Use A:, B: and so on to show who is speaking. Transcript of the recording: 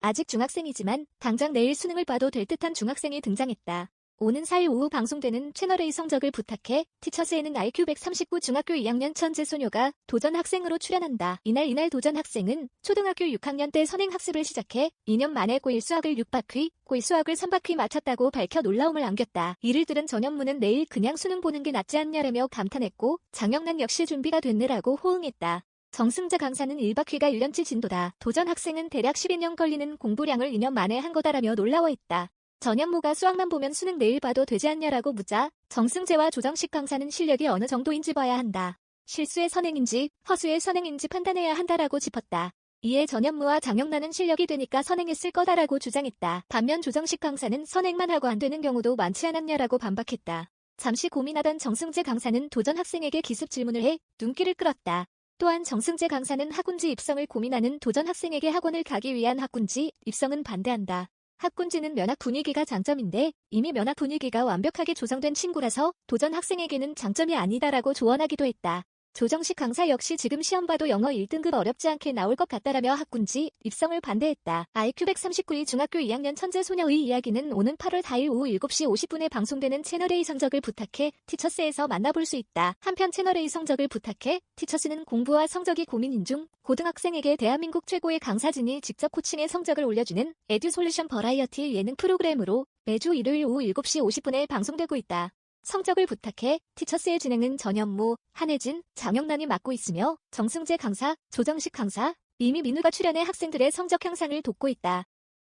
A: 아직 중학생이지만 당장 내일 수능을 봐도 될 듯한 중학생이 등장했다. 오는 4일 오후 방송되는 채널A 성적을 부탁해 티처스에는 IQ 139 중학교 2학년 천재 소녀가 도전 학생으로 출연한다. 이날 이날 도전 학생은 초등학교 6학년 때 선행 학습을 시작해 2년 만에 고1 수학을 6바퀴, 고2 수학을 3바퀴 마쳤다고 밝혀 놀라움을 안겼다. 이를 들은 전현무는 내일 그냥 수능 보는 게 낫지 않냐라며 감탄했고 장영란 역시 준비가 됐느라고 호응했다. 정승재 강사는 1바퀴가 1년치 진도다. 도전 학생은 대략 12년 걸리는 공부량을 2년 만에 한 거다라며 놀라워했다. 전현무가 수학만 보면 수능 내일 봐도 되지 않냐라고 묻자 정승재와 조정식 강사는 실력이 어느 정도인지 봐야 한다. 실수의 선행인지 허수의 선행인지 판단해야 한다라고 짚었다. 이에 전현무와 장영란은 실력이 되니까 선행했을 거다라고 주장했다. 반면 조정식 강사는 선행만 하고 안 되는 경우도 많지 않았냐라고 반박했다. 잠시 고민하던 정승재 강사는 도전 학생에게 기습 질문을 해 눈길을 끌었다. 또한 정승재 강사는 학군지 입성을 고민하는 도전 학생에게 학원을 가기 위한 학군지 입성은 반대한다. 학군지는 면학 분위기가 장점인데 이미 면학 분위기가 완벽하게 조성된 친구라서 도전 학생에게는 장점이 아니다라고 조언하기도 했다. 조정식 강사 역시 지금 시험 봐도 영어 1등급 어렵지 않게 나올 것 같다라며 학군지 입성을 반대했다. IQ 139위 중학교 2학년 천재 소녀의 이야기는 오는 8월 4일 오후 7시 50분에 방송되는 채널A 성적을 부탁해 티처스에서 만나볼 수 있다. 한편 채널A 성적을 부탁해 티처스는 공부와 성적이 고민인 중 고등학생에게 대한민국 최고의 강사진이 직접 코칭의 성적을 올려주는 에듀솔루션 버라이어티 예능 프로그램으로 매주 일요일 오후 7시 50분에 방송되고 있다. 성적을 부탁해 티처스의 진행은 전현무, 한혜진, 장영란이 맡고 있으며 정승재 강사, 조정식 강사, 이미 민우가 출연해 학생들의 성적 향상을 돕고 있다.